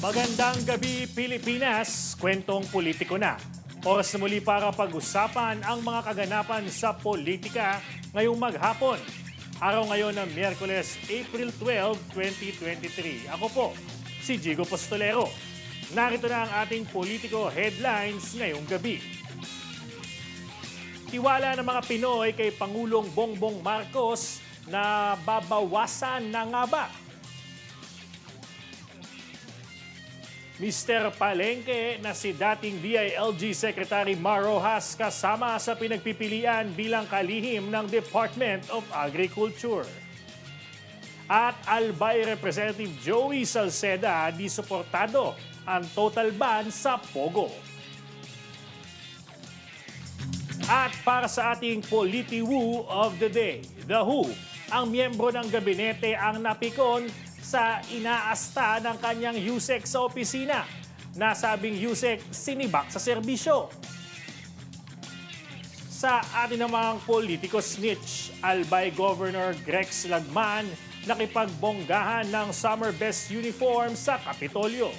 Magandang gabi Pilipinas, kwentong politiko na. Oras na muli para pag-usapan ang mga kaganapan sa politika ngayong maghapon. Araw ngayon ng Miyerkules, April 12, 2023. Ako po, si Jigo Postolero. Narito na ang ating politiko headlines ngayong gabi. Tiwala ng mga Pinoy kay Pangulong Bongbong Marcos na babawasan na nga ba Mr. Palengke na si dating DILG Secretary Mar Rojas kasama sa pinagpipilian bilang kalihim ng Department of Agriculture. At Albay Representative Joey Salceda di suportado ang total ban sa Pogo. At para sa ating Politi-Woo of the Day, The Who, ang miyembro ng gabinete ang napikon sa inaasta ng kanyang USEC sa opisina. Nasabing USEC sinibak sa serbisyo. Sa atin namang politiko snitch, Albay Governor Grex Lagman nakipagbonggahan ng summer best uniform sa Kapitolyo.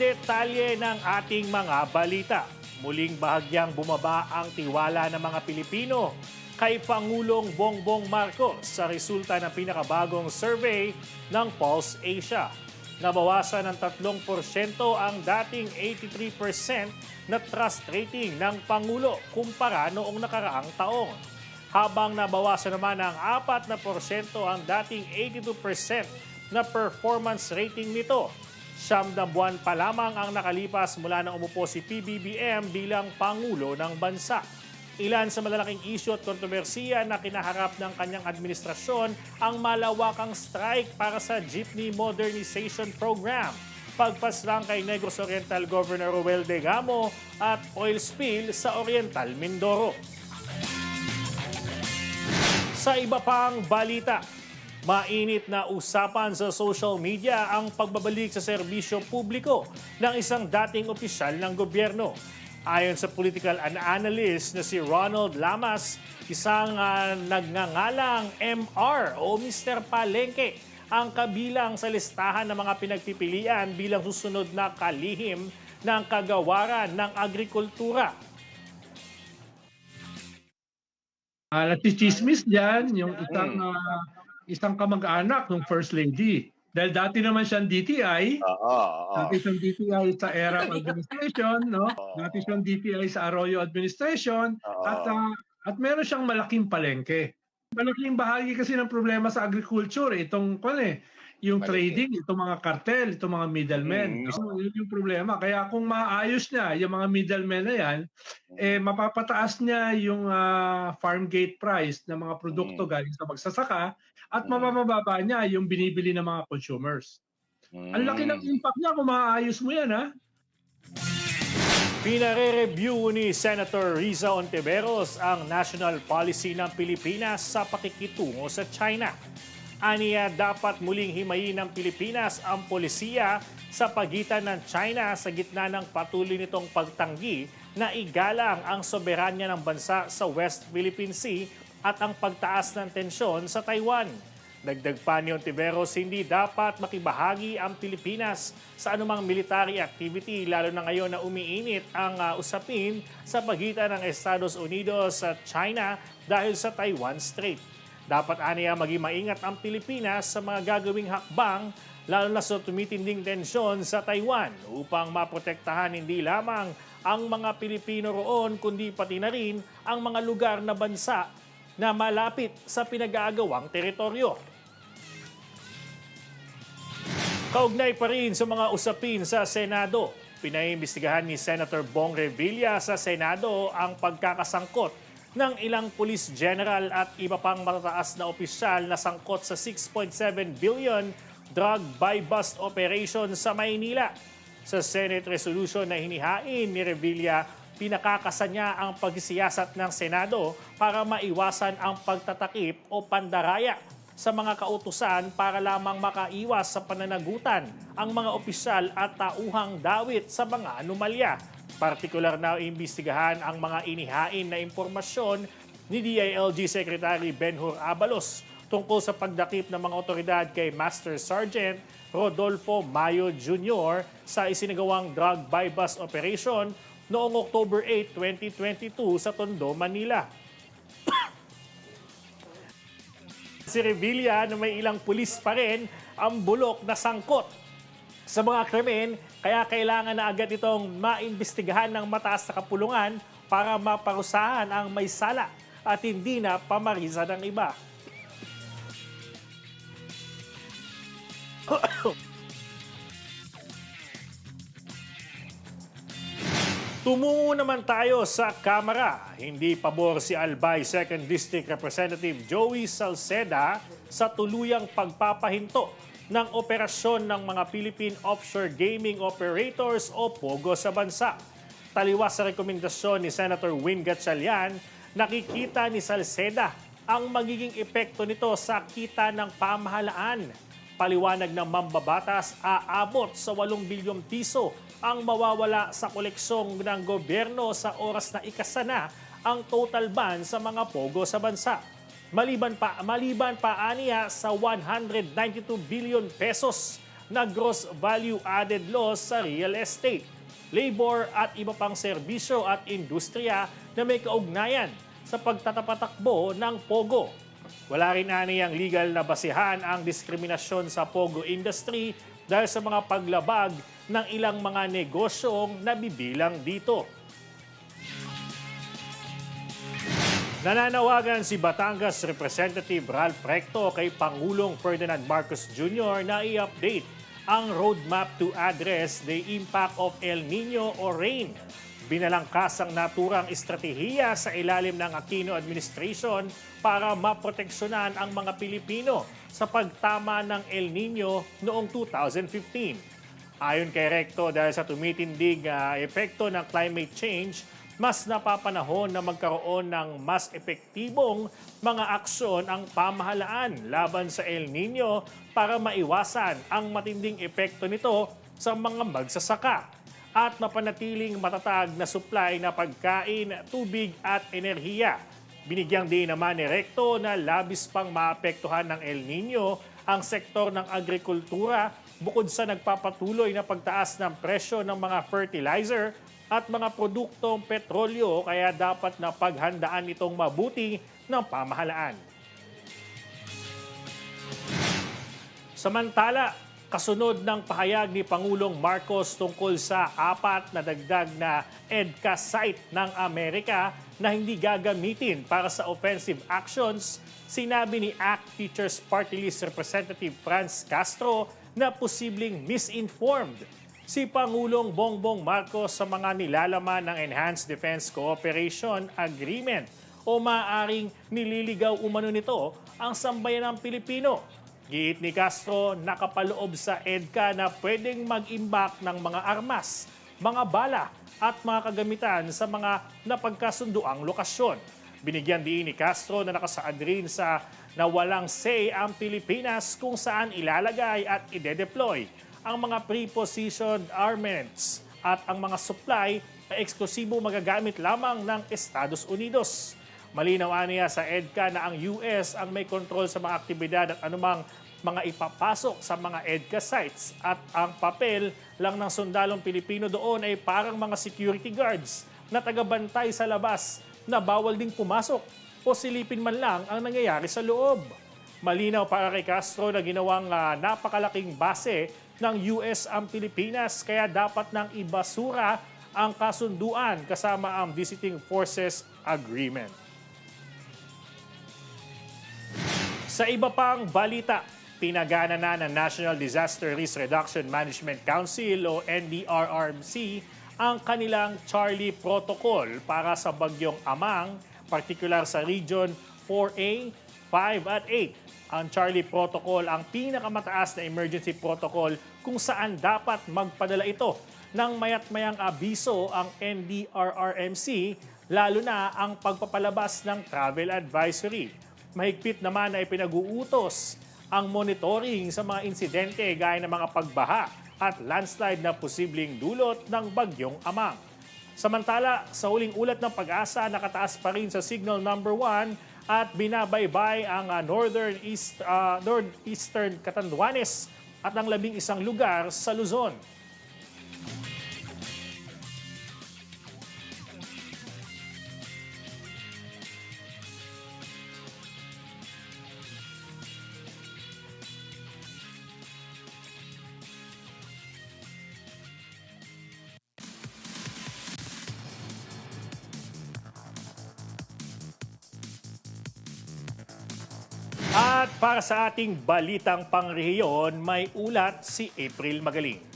Detalye ng ating mga balita, muling bahagyang bumaba ang tiwala ng mga Pilipino kay Pangulong Bongbong Marcos sa resulta ng pinakabagong survey ng Pulse Asia. Nabawasan ng 3% ang dating 83% na trust rating ng Pangulo kumpara noong nakaraang taong. Habang nabawasan naman ng 4% ang dating 82% na performance rating nito Siyam na buwan pa lamang ang nakalipas mula nang umupo si PBBM bilang Pangulo ng Bansa. Ilan sa malalaking isyu at kontrobersiya na kinaharap ng kanyang administrasyon ang malawakang strike para sa Jeepney Modernization Program, pagpaslang kay Negros Oriental Governor Ruel de Gamo at oil spill sa Oriental Mindoro. Sa iba pang balita, Mainit na usapan sa social media ang pagbabalik sa serbisyo publiko ng isang dating opisyal ng gobyerno. Ayon sa political analyst na si Ronald Lamas, isang uh, nagngangalang MR o Mr. Palengke ang kabilang sa listahan ng mga pinagpipilian bilang susunod na kalihim ng kagawaran ng agrikultura. Uh, Natichismis dyan, yung isang uh, isang kamag-anak ng First Lady. Dahil dati naman siyang DTI, Oo, oo. dati siyang DTI sa era administration, no? Dati siyang DTI sa Arroyo administration, Oo. at uh, at meron siyang malaking palengke. Malaking bahagi kasi ng problema sa agriculture, eh, itong kung eh, yung Malaki. trading, itong mga cartel, itong mga middlemen. Mm. No? Yun yung problema. Kaya kung maayos niya yung mga middlemen na yan, eh mapapataas niya yung ah, farm gate price ng mga produkto Mm. galing sa magsasaka at Mm. mapapababa niya yung binibili ng mga consumers. Ang laki ng impact niya kung maayos mo yan, ha? Pinare-review ni Senator Riza Ontiveros ang national policy ng Pilipinas sa pakikitungo sa China. Aniya dapat muling himayin ng Pilipinas ang polisiya sa pagitan ng China sa gitna ng patuloy nitong pagtanggi na igalang ang soberanya ng bansa sa West Philippine Sea at ang pagtaas ng tensyon sa Taiwan. Dagdag pa ni Ontiveros, hindi dapat makibahagi ang Pilipinas sa anumang military activity lalo na ngayon na umiinit ang uh, usapin sa pagitan ng Estados Unidos at China dahil sa Taiwan Strait. Dapat aniya maging maingat ang Pilipinas sa mga gagawing hakbang lalo na sa tumitinding tensyon sa Taiwan upang maprotektahan hindi lamang ang mga Pilipino roon kundi pati na rin ang mga lugar na bansa na malapit sa pinag-aagawang teritoryo. Kaugnay pa rin sa mga usapin sa Senado, pinaimbestigahan ni Senator Bong Revilla sa Senado ang pagkakasangkot ng ilang police general at iba pang matataas na opisyal na sangkot sa 6.7 billion drug buy bust operation sa Maynila. Sa Senate resolution na hinihain ni Revilla, pinakakasa niya ang pagsisiyasat ng Senado para maiwasan ang pagtatakip o pandaraya sa mga kautusan para lamang makaiwas sa pananagutan ang mga opisyal at tauhang dawit sa mga anomalya. Partikular na imbestigahan ang mga inihain na impormasyon ni DILG Secretary Benhur Abalos tungkol sa pagdakip ng mga otoridad kay Master Sergeant Rodolfo Mayo Jr. sa isinagawang drug bypass operation noong October 8, 2022 sa Tondo, Manila. si Revilla na may ilang pulis pa rin ang bulok na sangkot sa mga krimen kaya kailangan na agad itong maimbestigahan ng mataas na kapulungan para maparusahan ang may sala at hindi na pamarisa ng iba. Tumungo naman tayo sa Kamara. Hindi pabor si Albay 2nd District Representative Joey Salceda sa tuluyang pagpapahinto ng operasyon ng mga Philippine Offshore Gaming Operators o POGO sa bansa. Taliwas sa rekomendasyon ni Senator Win Gatchalian, nakikita ni Salceda ang magiging epekto nito sa kita ng pamahalaan. Paliwanag ng mambabatas, aabot sa 8 bilyong piso ang mawawala sa koleksyon ng gobyerno sa oras na ikasana ang total ban sa mga pogo sa bansa. Maliban pa, maliban pa aniya sa 192 billion pesos na gross value added loss sa real estate, labor at iba pang serbisyo at industriya na may kaugnayan sa pagtatapatakbo ng pogo. Wala rin aniyang legal na basihan ang diskriminasyon sa pogo industry dahil sa mga paglabag ng ilang mga negosyong nabibilang dito. Nananawagan si Batangas Representative Ralph Recto kay Pangulong Ferdinand Marcos Jr. na i-update ang roadmap to address the impact of El Nino o rain. Binalangkas ang naturang estratehiya sa ilalim ng Aquino administration para maproteksyonan ang mga Pilipino sa pagtama ng El Nino noong 2015. Ayon kay Recto, dahil sa tumitindig uh, epekto ng climate change, mas napapanahon na magkaroon ng mas epektibong mga aksyon ang pamahalaan laban sa El Nino para maiwasan ang matinding epekto nito sa mga magsasaka at mapanatiling matatag na supply na pagkain, tubig at enerhiya. Binigyang din naman ni Recto na labis pang maapektuhan ng El Nino ang sektor ng agrikultura bukod sa nagpapatuloy na pagtaas ng presyo ng mga fertilizer at mga produktong petrolyo kaya dapat na paghandaan itong mabuti ng pamahalaan. Samantala, kasunod ng pahayag ni Pangulong Marcos tungkol sa apat na dagdag na EDCA site ng Amerika na hindi gagamitin para sa offensive actions, sinabi ni ACT Teachers Party List Representative Franz Castro na posibleng misinformed si Pangulong Bongbong Marcos sa mga nilalaman ng Enhanced Defense Cooperation Agreement o maaring nililigaw umano nito ang sambayan ng Pilipino. Giit ni Castro, nakapaloob sa EDCA na pwedeng mag-imbak ng mga armas, mga bala at mga kagamitan sa mga napagkasunduang lokasyon. Binigyan din ni Castro na nakasaad rin sa na walang say ang Pilipinas kung saan ilalagay at ide-deploy ang mga pre-positioned armaments at ang mga supply ay eksklusibo magagamit lamang ng Estados Unidos. Malinaw niya sa EDCA na ang US ang may kontrol sa mga aktibidad at anumang mga ipapasok sa mga EDCA sites at ang papel lang ng sundalong Pilipino doon ay parang mga security guards na tagabantay sa labas na bawal ding pumasok o silipin man lang ang nangyayari sa loob. Malinaw para kay Castro na ginawang uh, napakalaking base ng US ang Pilipinas kaya dapat nang ibasura ang kasunduan kasama ang Visiting Forces Agreement. Sa iba pang balita, pinagana na ng National Disaster Risk Reduction Management Council o NDRRMC ang kanilang Charlie Protocol para sa bagyong Amang, partikular sa Region 4A, 5 at 8 ang Charlie Protocol ang pinakamataas na emergency protocol kung saan dapat magpadala ito ng mayat-mayang abiso ang NDRRMC lalo na ang pagpapalabas ng travel advisory. Mahigpit naman ay pinag-uutos ang monitoring sa mga insidente gaya ng mga pagbaha at landslide na posibleng dulot ng bagyong amang. Samantala, sa huling ulat ng pag-asa, nakataas pa rin sa signal number 1 at binabaybay ang ah, northern east, ah, northeastern Catanduanes at ang labing isang lugar sa Luzon. Sa ating balitang pangrehiyon, may ulat si April Magaling.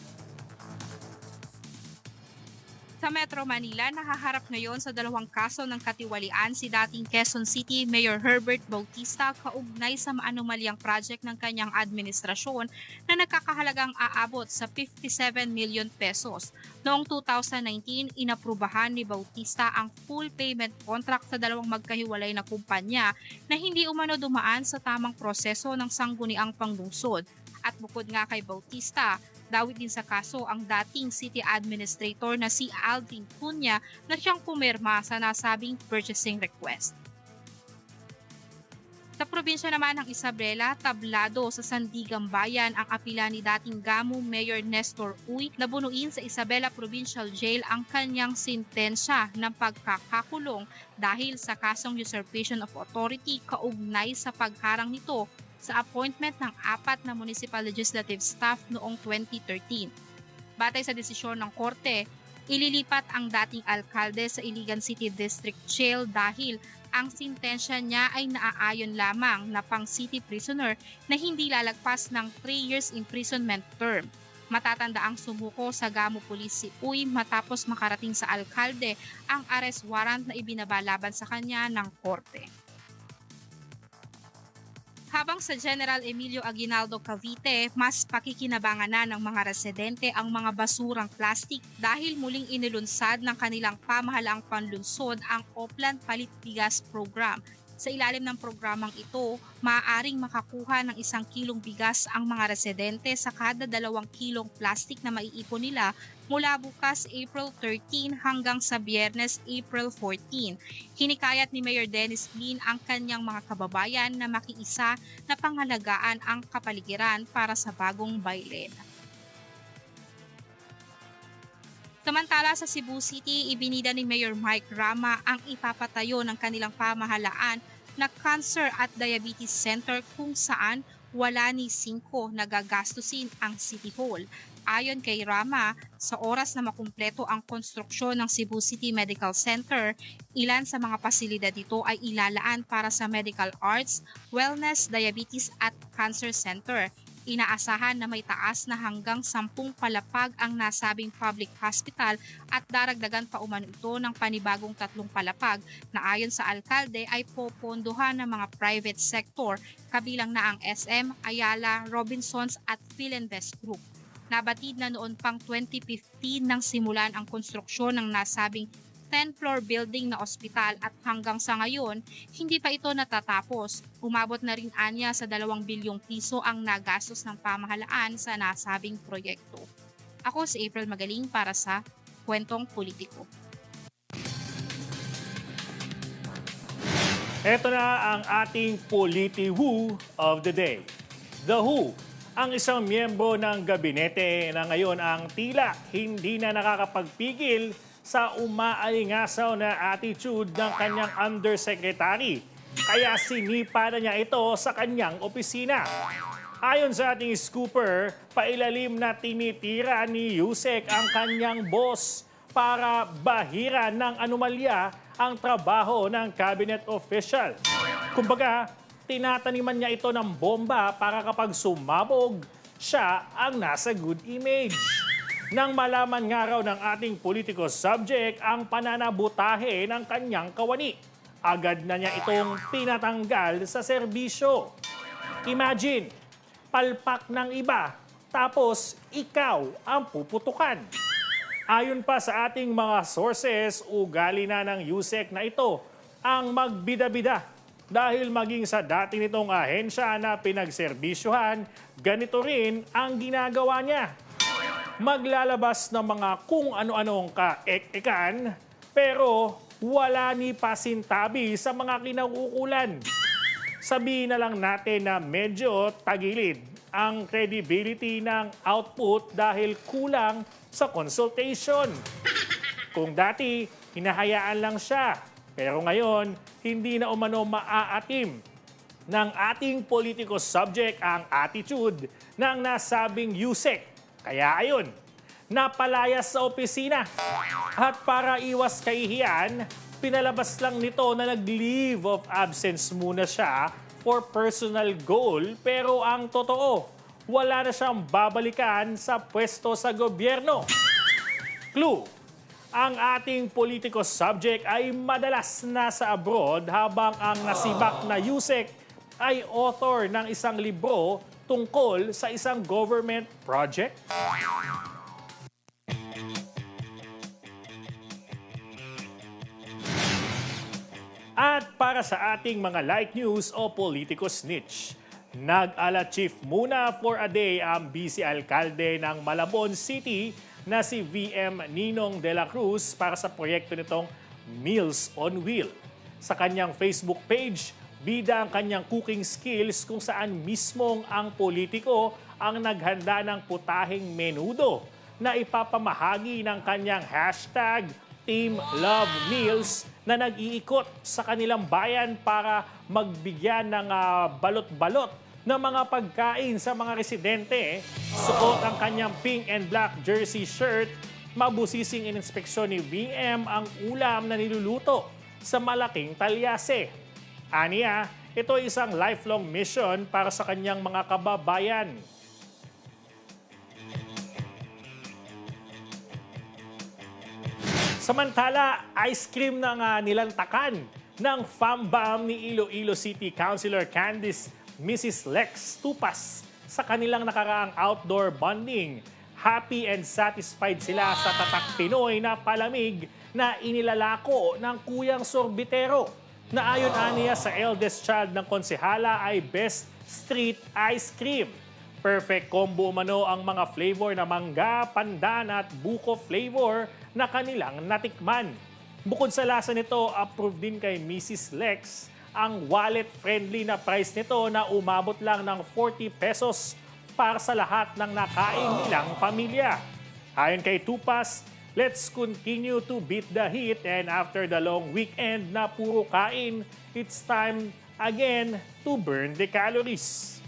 Sa Metro Manila, nakaharap ngayon sa dalawang kaso ng katiwalian si dating Quezon City Mayor Herbert Bautista kaugnay sa maanumalyang project ng kanyang administrasyon na nagkakahalagang aabot sa 57 million pesos. Noong 2019, inaprubahan ni Bautista ang full payment contract sa dalawang magkahiwalay na kumpanya na hindi umano dumaan sa tamang proseso ng sangguniang panglungsod. At bukod nga kay Bautista, dawit din sa kaso ang dating city administrator na si Aldrin Cunha na siyang pumirma sa nasabing purchasing request. Sa probinsya naman ng Isabela, tablado sa Sandigang Bayan ang apila ni dating Gamu Mayor Nestor Uy na bunuin sa Isabela Provincial Jail ang kanyang sintensya ng pagkakakulong dahil sa kasong usurpation of authority kaugnay sa pagharang nito sa appointment ng apat na municipal legislative staff noong 2013. Batay sa desisyon ng korte, ililipat ang dating alkalde sa Iligan City District Jail dahil ang sintensya niya ay naaayon lamang na pang city prisoner na hindi lalagpas ng 3 years imprisonment term. Matatanda ang sumuko sa Gamo Police si Uy matapos makarating sa alkalde ang arrest warrant na ibinabalaban sa kanya ng korte. Habang sa General Emilio Aguinaldo Cavite, mas pakikinabangan na ng mga residente ang mga basurang plastik dahil muling inilunsad ng kanilang pamahalaang panlunsod ang Oplan Palit Bigas Program. Sa ilalim ng programang ito, maaaring makakuha ng isang kilong bigas ang mga residente sa kada dalawang kilong plastik na maiipon nila mula bukas April 13 hanggang sa biyernes April 14. Hinikayat ni Mayor Dennis Lin ang kanyang mga kababayan na makiisa na pangalagaan ang kapaligiran para sa bagong baylen. Samantala sa Cebu City, ibinida ni Mayor Mike Rama ang ipapatayo ng kanilang pamahalaan na Cancer at Diabetes Center kung saan wala ni 5 nagagastusin ang City Hall. Ayon kay Rama, sa oras na makumpleto ang konstruksyon ng Cebu City Medical Center, ilan sa mga pasilidad dito ay ilalaan para sa medical arts, wellness, diabetes at cancer center. Inaasahan na may taas na hanggang 10 palapag ang nasabing public hospital at daragdagan pa umano ito ng panibagong tatlong palapag na ayon sa alkalde ay popondohan ng mga private sector kabilang na ang SM, Ayala, Robinsons at Philinvest Group. Nabatid na noon pang 2015 nang simulan ang konstruksyon ng nasabing 10-floor building na ospital at hanggang sa ngayon, hindi pa ito natatapos. Umabot na rin anya sa 2 bilyong piso ang nagastos ng pamahalaan sa nasabing proyekto. Ako si April Magaling para sa Kwentong Politiko. Ito na ang ating Politi Who of the Day. The Who, ang isang miyembro ng gabinete na ngayon ang tila hindi na nakakapagpigil sa umaalingasaw na attitude ng kanyang undersecretary. Kaya sinipa na niya ito sa kanyang opisina. Ayon sa ating scooper, pailalim na tinitira ni Yusek ang kanyang boss para bahira ng anomalya ang trabaho ng cabinet official. Kumbaga, tinataniman niya ito ng bomba para kapag sumabog, siya ang nasa good image. Nang malaman nga raw ng ating politiko subject ang pananabutahe ng kanyang kawani, agad na niya itong pinatanggal sa serbisyo. Imagine, palpak ng iba, tapos ikaw ang puputukan. Ayon pa sa ating mga sources, ugali na ng USEC na ito ang magbida-bida Dahil maging sa dati nitong ahensya na pinagserbisyuhan, ganito rin ang ginagawa niya. Maglalabas ng mga kung ano-anong kaek-ekan, pero wala ni pasintabi sa mga kinauukulan. Sabihin na lang natin na medyo tagilid ang credibility ng output dahil kulang sa consultation. Kung dati, hinahayaan lang siya. Pero ngayon, hindi na umano maaatim ng ating political subject ang attitude ng nasabing USEC. Kaya ayun, napalayas sa opisina. At para iwas kahihiyan, pinalabas lang nito na nag-leave of absence muna siya for personal goal pero ang totoo, wala na siyang babalikan sa pwesto sa gobyerno. Clue, ang ating political subject ay madalas nasa abroad habang ang nasibak na Yusek ay author ng isang libro tungkol sa isang government project. At para sa ating mga light news o politico snitch, nag-ala chief muna for a day ang busy alkalde ng Malabon City na si VM Ninong de la Cruz para sa proyekto nitong Meals on Wheel. Sa kanyang Facebook page, bida ang kanyang cooking skills kung saan mismong ang politiko ang naghanda ng putahing menudo na ipapamahagi ng kanyang hashtag Team Love Meals na nag-iikot sa kanilang bayan para magbigyan ng ah, balot-balot ng mga pagkain sa mga residente. Suot ang kanyang pink and black jersey shirt. Mabusising inspeksyon ni VM ang ulam na niluluto sa malaking talyase. Aniya, ito ay isang lifelong mission para sa kanyang mga kababayan. Samantala, ice cream na nga nilantakan ng FAMBAM ni Iloilo City Councilor Candice Mrs. Lex Tupas sa kanilang nakaraang outdoor bonding. Happy and satisfied sila sa tatak Pinoy na palamig na inilalako ng kuyang sorbitero na ayon aniya sa eldest child ng konsehala ay best street ice cream. Perfect combo umano ang mga flavor na mangga, pandan at buko flavor na kanilang natikman. Bukod sa lasa nito, approved din kay Mrs. Lex ang wallet-friendly na price nito na umabot lang ng 40 pesos para sa lahat ng nakain nilang pamilya. Ayon kay Tupas, let's continue to beat the heat and after the long weekend na puro kain, it's time again to burn the calories.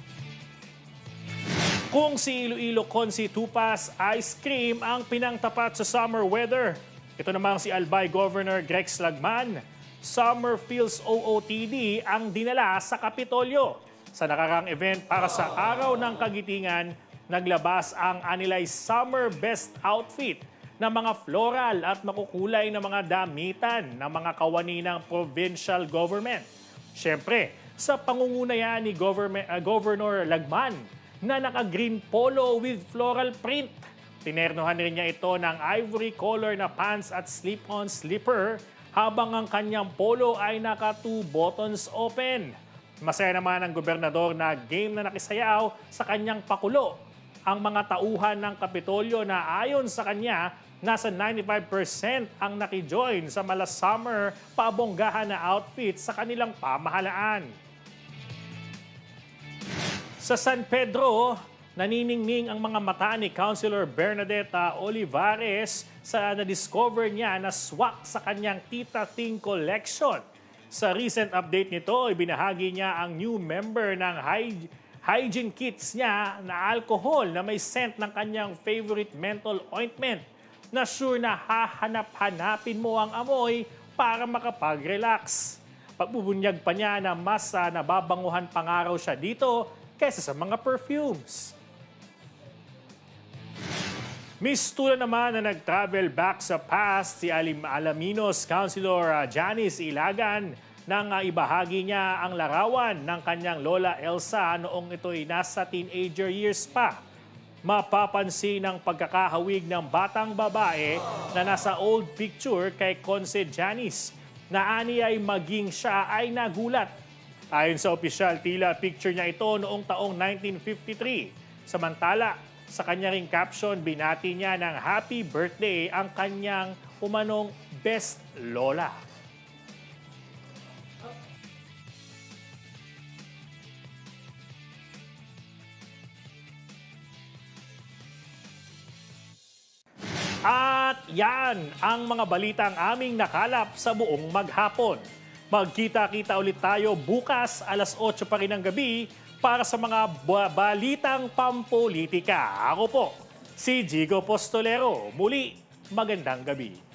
Kung si Iloilo Consi Tupas Ice Cream ang pinangtapat sa summer weather, ito namang si Albay Governor Grex Lagman, Summer Feels OOTD ang dinala sa Kapitolyo. Sa nakarang event para sa Araw ng Kagitingan, naglabas ang Anilay Summer Best Outfit na mga floral at makukulay na mga damitan ng mga kawani ng provincial government. Siyempre, sa pangungunayan ni Government, uh, Governor Lagman na naka-green polo with floral print. Tinernohan rin niya ito ng ivory color na pants at slip-on slipper habang ang kanyang polo ay naka two buttons open. Masaya naman ang gobernador na game na nakisayaw sa kanyang pakulo. Ang mga tauhan ng Kapitolyo na ayon sa kanya, nasa 95% ang nakijoin sa mala summer paabonggahan na outfit sa kanilang pamahalaan. Sa San Pedro, naniningning ang mga mata ni Councilor Bernadetta Olivares sa na-discover niya na swak sa kanyang Tita Ting collection. Sa recent update nito, ibinahagi niya ang new member ng hy- hygiene kits niya na alcohol na may scent ng kanyang favorite menthol ointment na sure na hahanap-hanapin mo ang amoy para makapag-relax. Pagbubunyag pa niya na mas uh, nababanguhan pangaraw siya dito kaysa sa mga perfumes. Miss Tula naman na nag-travel back sa past si Alim Alaminos Councilor uh, Janice Ilagan nang uh, ibahagi niya ang larawan ng kanyang lola Elsa noong ito'y nasa teenager years pa. Mapapansin ang pagkakahawig ng batang babae na nasa old picture kay Conse Janice na ani ay maging siya ay nagulat Ayon sa opisyal, tila picture niya ito noong taong 1953. Samantala, sa kanya ring caption, binati niya ng happy birthday ang kanyang umanong best lola. At yan ang mga balitang aming nakalap sa buong maghapon. Magkita-kita ulit tayo bukas alas 8 pa rin ng gabi para sa mga ba- balitang pampolitika. Ako po, si Jigo Postolero. Muli, magandang gabi.